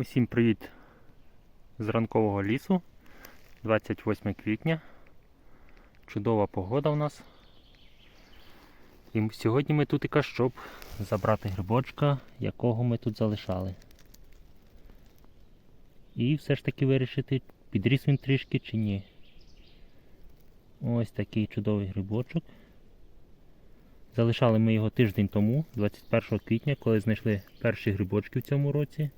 Усім привіт з ранкового лісу. 28 квітня. Чудова погода у нас. І сьогодні ми тут якраз, щоб забрати грибочка, якого ми тут залишали. І все ж таки вирішити, підріс він трішки чи ні. Ось такий чудовий грибочок. Залишали ми його тиждень тому, 21 квітня, коли знайшли перші грибочки в цьому році.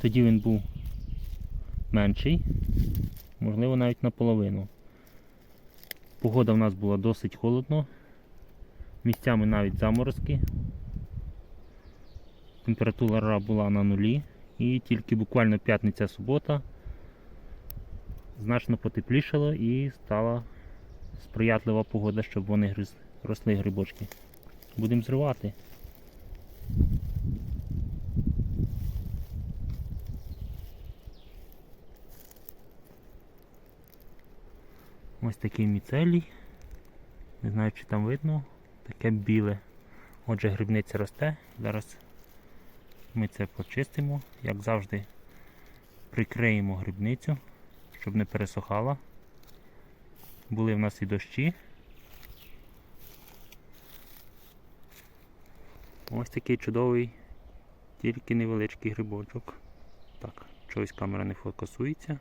Тоді він був менший, можливо навіть наполовину. Погода в нас була досить холодно, місцями навіть заморозки. Температура була на нулі і тільки буквально п'ятниця-субота значно потеплішало і стала сприятлива погода, щоб вони росли грибочки. Будемо зривати. Ось такий міцелій. Не знаю, чи там видно. Таке біле. Отже, грибниця росте. Зараз ми це почистимо. Як завжди, прикриємо грибницю, щоб не пересохала. Були в нас і дощі. Ось такий чудовий, тільки невеличкий грибочок. Так, чогось камера не фокусується.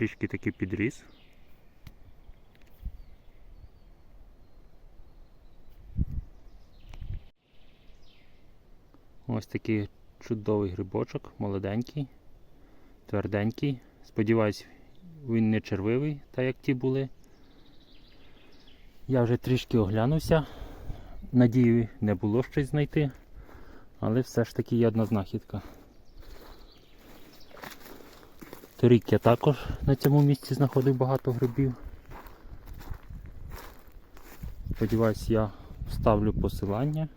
Трішки таки підріс. Ось такий чудовий грибочок, молоденький, тверденький. Сподіваюсь, він не червивий, так як ті були. Я вже трішки оглянувся. Надію, не було щось знайти, але все ж таки є одна знахідка. Торік я також на цьому місці знаходив багато грибів. Сподіваюсь, я вставлю посилання.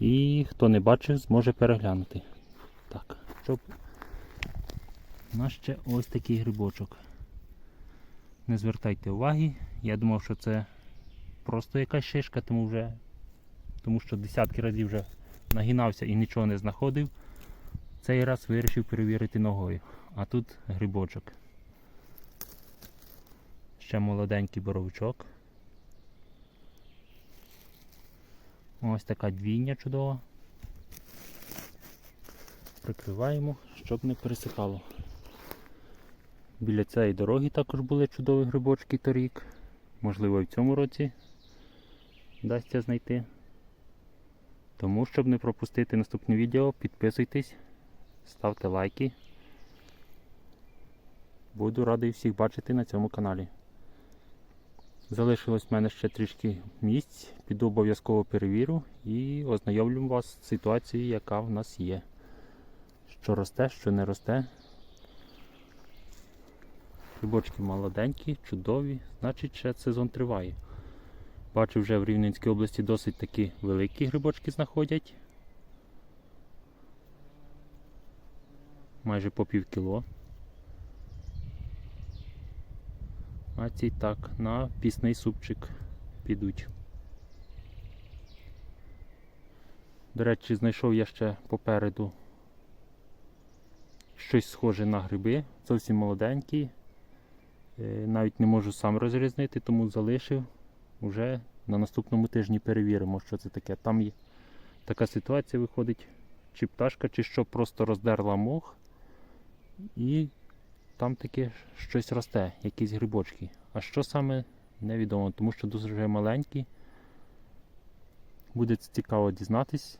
І хто не бачив, зможе переглянути. Так, щоб у нас ще ось такий грибочок. Не звертайте уваги, я думав, що це просто якась шишка, тому вже тому що десятки разів вже нагинався і нічого не знаходив. Цей раз вирішив перевірити ногою. А тут грибочок. Ще молоденький боровичок. Ось така двійня чудова. Прикриваємо, щоб не пересихало. Біля цієї дороги також були чудові грибочки торік. Можливо і в цьому році вдасться знайти. Тому, щоб не пропустити наступне відео, підписуйтесь, ставте лайки. Буду радий всіх бачити на цьому каналі. Залишилось в мене ще трішки місць, піду обов'язково перевірю і ознайомлю вас з ситуацією, яка в нас є. Що росте, що не росте. Грибочки молоденькі, чудові, значить ще сезон триває. Бачу, вже в Рівненській області досить такі великі грибочки знаходять. Майже по пів кіло. А так, на пісний супчик підуть. До речі, знайшов я ще попереду щось схоже на гриби, зовсім молоденькі. Е, Навіть не можу сам розрізнити, тому залишив. Уже на наступному тижні перевіримо, що це таке. Там є така ситуація виходить, чи пташка, чи що просто роздерла мох. І там таке щось росте, якісь грибочки. А що саме невідомо, тому що дуже маленькі. Буде цікаво дізнатись.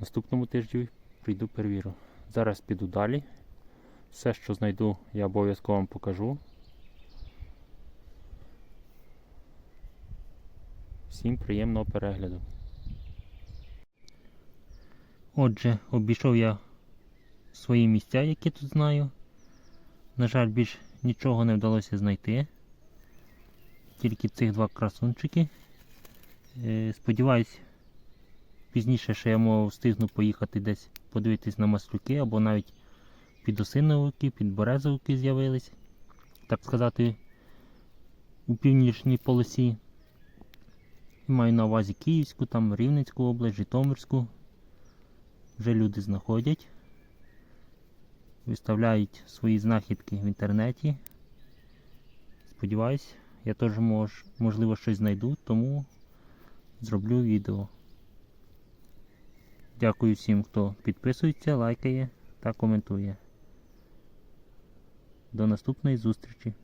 Наступному тижні прийду перевірю. Зараз піду далі. Все, що знайду, я обов'язково вам покажу. Всім приємного перегляду. Отже, обійшов я свої місця, які тут знаю. На жаль, більш нічого не вдалося знайти. Тільки цих два красунчики. Е, Сподіваюсь, пізніше ще я можу встигну поїхати десь подивитись на маслюки або навіть підосиновики, підберезовики з'явились. Так сказати, у північній полосі. Маю на увазі Київську, там Рівненську область, Житомирську. Вже люди знаходять, виставляють свої знахідки в інтернеті. Сподіваюсь, я теж мож, можливо щось знайду, тому зроблю відео. Дякую всім, хто підписується, лайкає та коментує. До наступної зустрічі!